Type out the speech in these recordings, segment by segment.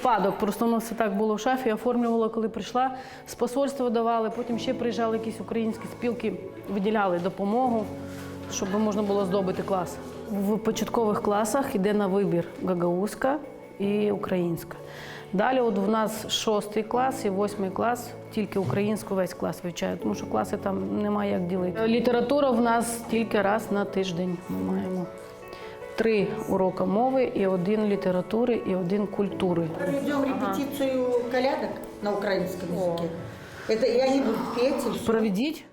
спадок. Просто воно все так було в шафі. Оформлювала, коли прийшла. З посольства давали, потім ще приїжджали якісь українські спілки, виділяли допомогу, щоб можна було здобути клас. В початкових класах йде на вибір гагаузька і українська. Далі, от в нас шостий клас і восьмий клас, тільки українську весь клас вивчає, тому що класи там немає як ділити. Література в нас тільки раз на тиждень ми маємо три уроки мови і один літератури, і один культури. Проведем репетицию колядок на украинском языке. Это и они будут петь. и всё. Проведіть.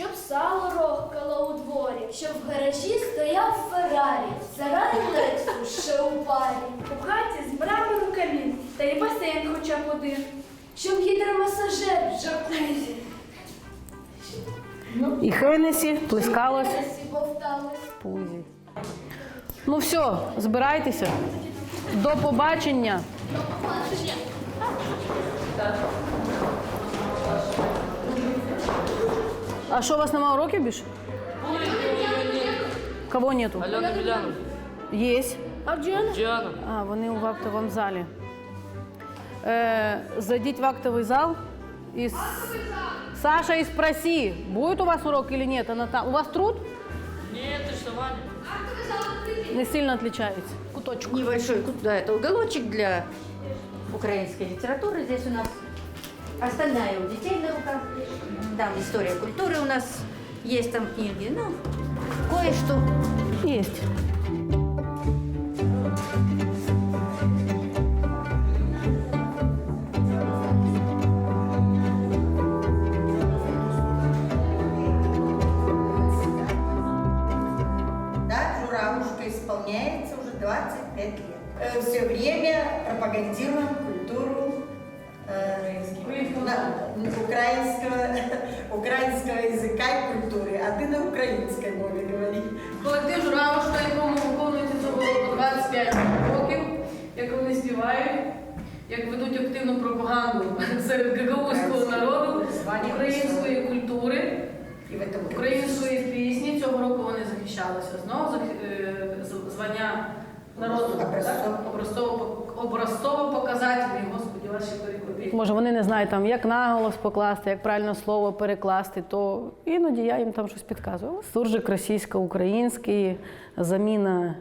Щоб сало рохкало у дворі, щоб в гаражі стояв Феррарі, сарай Лексус ще у парі. У хаті з мрамору камін, та й басейн хоча б один, щоб гідромасажер в джакузі. І Хенесі плескалось в пузі. Ну все, збирайтеся. До побачення. А що, у вас немає уроків більше? Кого нету? Алена Милянов. Есть. А Джена? Диана. А, вони в актовому залі. Е, зайдіть в актовий зал і... с- Саша, и спроси, будет у вас урок или нет? Она там. У вас труд? Нет, ты что, Ваня? Не сильно отличается. Куточку. Небольшой кут- да, это уголочек для украинской литературы. Здесь у нас остальная у детей на руках. Там история культуры у нас есть там книги. Ну, кое-что. Есть. На украинской мове говори. Колектив Журавушка, якому виконується цього року 25 років, як вони співають, як ведуть активну пропаганду серед гагаузького народу, української культури, української пісні. Цього року вони захищалися знову е, звання народу Образцово. образцово образцово показателі. Господи, ваші. Може, вони не знають там, як наголос покласти, як правильно слово перекласти, то іноді я їм там щось підказую. Суржик російсько-український, заміна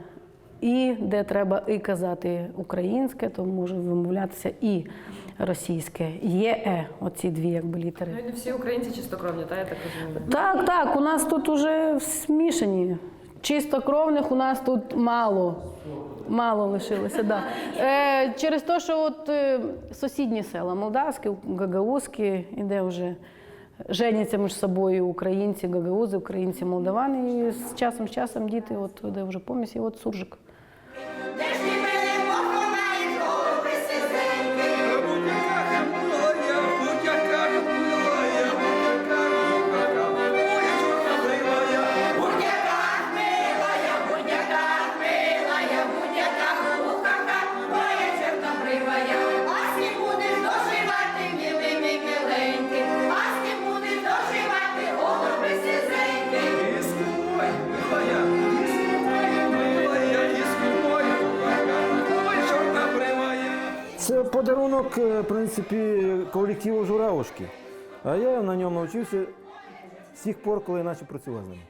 і, де треба і казати українське, то може вимовлятися і російське. Є е, оці дві якби літери. Не всі українці чистокровні, та я так розумію. Так, так, у нас тут уже смішані. Чистокровних у нас тут мало. Мало лишилося, да. Е, через те, що от е, сусідні села, молдавські, гагаузькі, іде вже женяться між собою українці, гагаузи, українці, молдавани. І з часом, з часом діти, от де вже поміс, і от суржик. Подарунок, е, в принципі, колективу Журавушки. А я на ньому навчився з тих пор, коли я почав працювати з ними.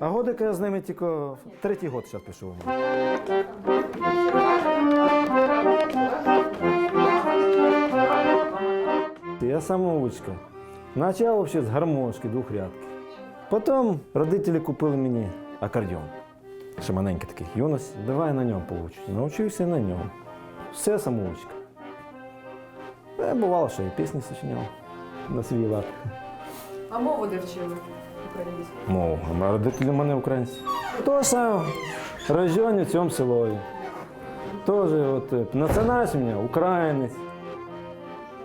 А годика я з ними тільки третій год зараз пішов. Я самоучка. Почав взагалі з гармошки, двохрядки. Потім родителі купили мені акордеон. Ще маленький такий юність. Давай на ньому получу. Навчився на ньому. Все самоучка. Е, Бувало, що і пісні сочиняв на свій лад. А мову де вчили? Українську. Мов, а родителі в мене українці. То сам рождений в цьому селі. Тоже от, е, національність у мене українець.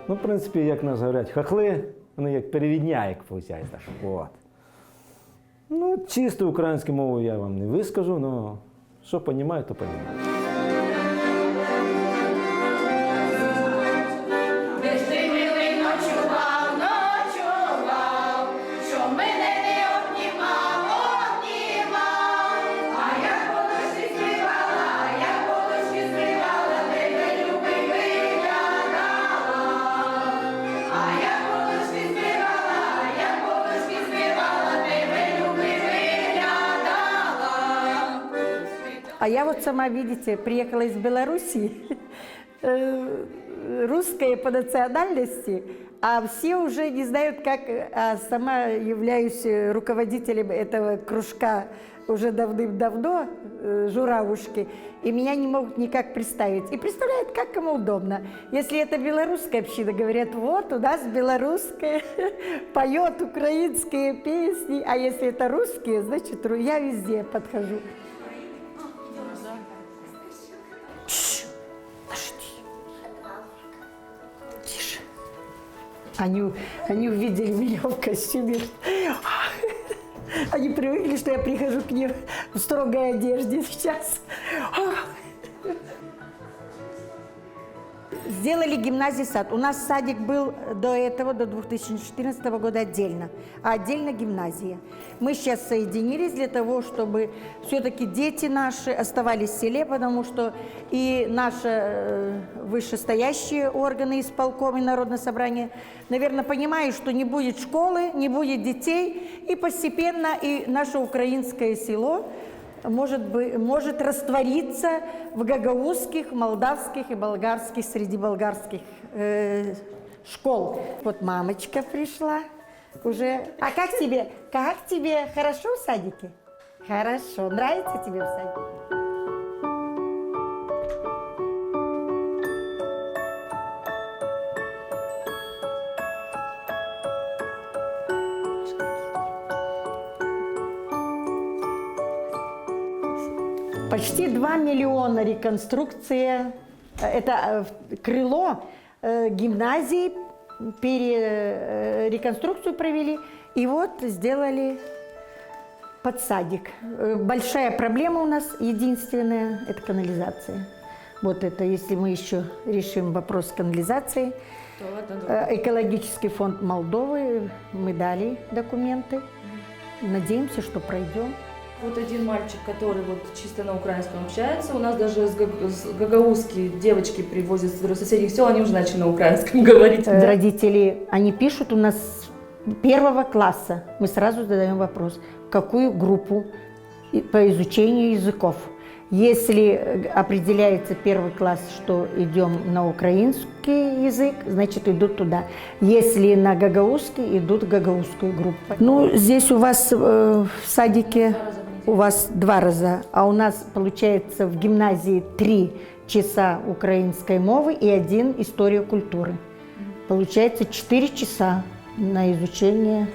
Ну, в принципі, як нас говорять, хахли, вони як перевідня, як виходить. От. Ну, чисто українською мовою я вам не вискажу, але що розумію, то розумію. А я вот сама, видите, приехала из Белоруссии, э, русская по национальности, а все уже не знают, как... А сама являюсь руководителем этого кружка уже давным-давно, э, журавушки, и меня не могут никак представить. И представляют, как кому удобно. Если это белорусская община, говорят, вот у нас белорусская, поет украинские песни, а если это русские, значит, я везде подхожу. Они, они увидели меня в костюме. Они привыкли, что я прихожу к ним в строгой одежде сейчас. Сделали гимназий сад. У нас садик был до этого, до 2014 года отдельно, а отдельно гимназия. Мы сейчас соединились для того, чтобы все-таки дети наши оставались в селе, потому что и наши э, вышестоящие органы исполком и Народное собрание, наверное, понимают, что не будет школы, не будет детей, и постепенно и наше украинское село может, быть, может раствориться в гагаузских, молдавских и болгарских, среди болгарских э, школ. Вот мамочка пришла уже. А как тебе, как тебе хорошо в садике? Хорошо. Нравится тебе в садике? Почти 2 миллиона реконструкция. Э, Это э, крыло э, гимназии, пере, реконструкцию провели. И вот сделали подсадик. Большая проблема у нас, единственная, это канализация. Вот это, если мы еще решим вопрос. Э, Экологический фонд Молдовы, мы дали документы. Надеемся, что пройдем. Вот один мальчик, который вот чисто на украинском общается, у нас даже с, гаг- с гагаузские девочки привозят с соседних сел, они уже начали на украинском говорить. Э, Родители, они пишут у нас первого класса. Мы сразу задаем вопрос, какую группу по изучению языков. Если э, определяется первый класс, что идем на украинский язык, значит идут туда. Если на гагаузский, идут в гагаузскую группу. Ну, здесь у вас э, в садике у вас два раза, а у нас получается в гимназии три часа украинской мовы и один история культуры. Получается 4 часа на изучение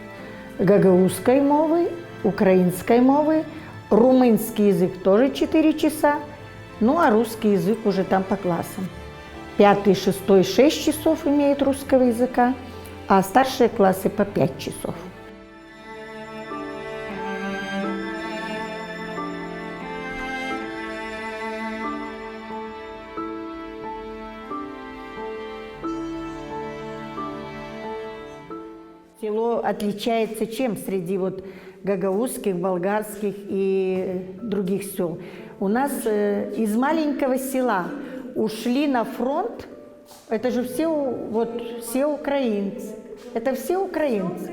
гагаузской мовы, украинской мовы, румынский язык тоже 4 часа, ну а русский язык уже там по классам. Пятый, шестой, шесть часов имеют русского языка, а старшие классы по 5 часов. Село отличается чем среди вот гагаузских, болгарских и других сел? У нас э, из маленького села ушли на фронт, это же все, у- вот, все украинцы, это все украинцы.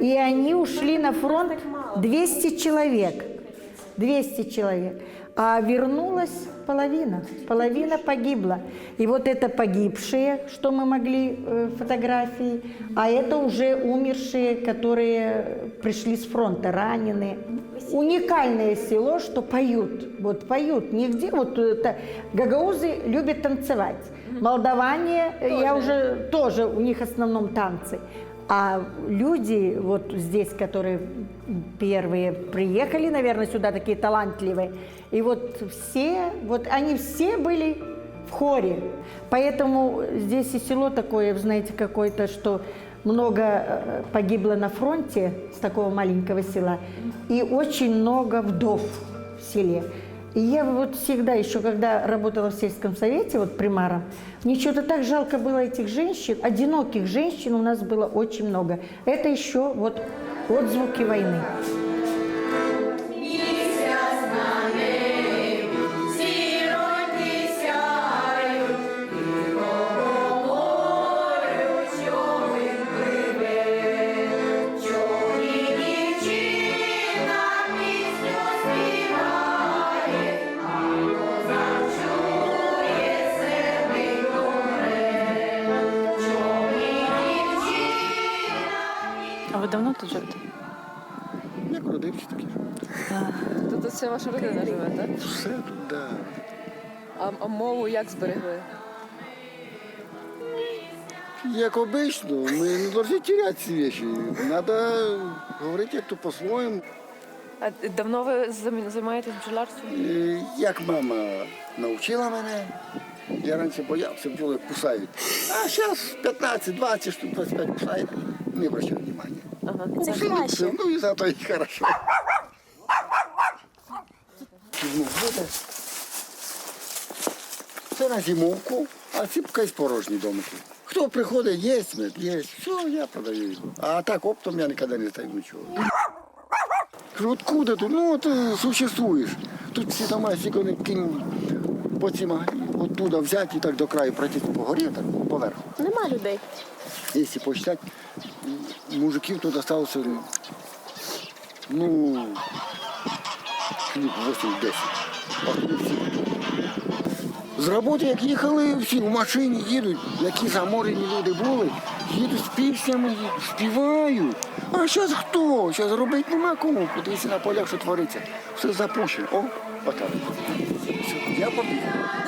И они ушли на фронт 200 человек, 200 человек. А вернулась половина, половина погибла. И вот это погибшие, что мы могли э, фотографии, а это уже умершие, которые пришли с фронта, раненые. Уникальное село, что поют, вот поют, нигде, вот это, гагаузы любят танцевать. Молдаване, э, я уже тоже, у них в основном танцы. А люди вот здесь, которые первые приехали, наверное, сюда такие талантливые, и вот все, вот они все были в хоре. Поэтому здесь и село такое, знаете, какое-то, что много э, погибло на фронте с такого маленького села, и очень много вдов в селе. И я вот всегда, еще когда работала в сельском совете, вот примаром, мне что-то так жалко было этих женщин, одиноких женщин у нас было очень много. Это еще вот отзвуки войны. А ви давно тут живете? Як родився такі. Тут вся ваша родина живе, так? Все тут, да. А, а мову як зберегли? Як обично, ми не повинні теряти ці речі. Треба говорити як то по-своєму. А давно ви займаєтесь бджолярством? І Як мама навчила мене, я раніше боявся, бджоли кусають. А зараз 15, 20 штук, 25 кусають, не обращаю внимання. Ага. Кусили, кусили, ну і зато і хорошо. Буде. Це на зимовку, а ці поки порожні домики. Хто приходить, є мед, є. Все, я продаю його. А так оптом я ніколи не стаю нічого. Откуда тут? Ну, ти существуєш. Тут всі дома, стільки вони кинули по цим, оттуда взяти і так до краю пройти по горі, так поверху. Нема людей. Если посчитать, мужиків тут осталось, ну, 8-10. От вони всі. З роботи, як їхали, всі в машині їдуть, які заморені люди були, їдуть з піснями, співають. А зараз хто? Зараз робити нема кому. Подивіться на полях, що твориться. Все запущено. О, отак. 起こってき。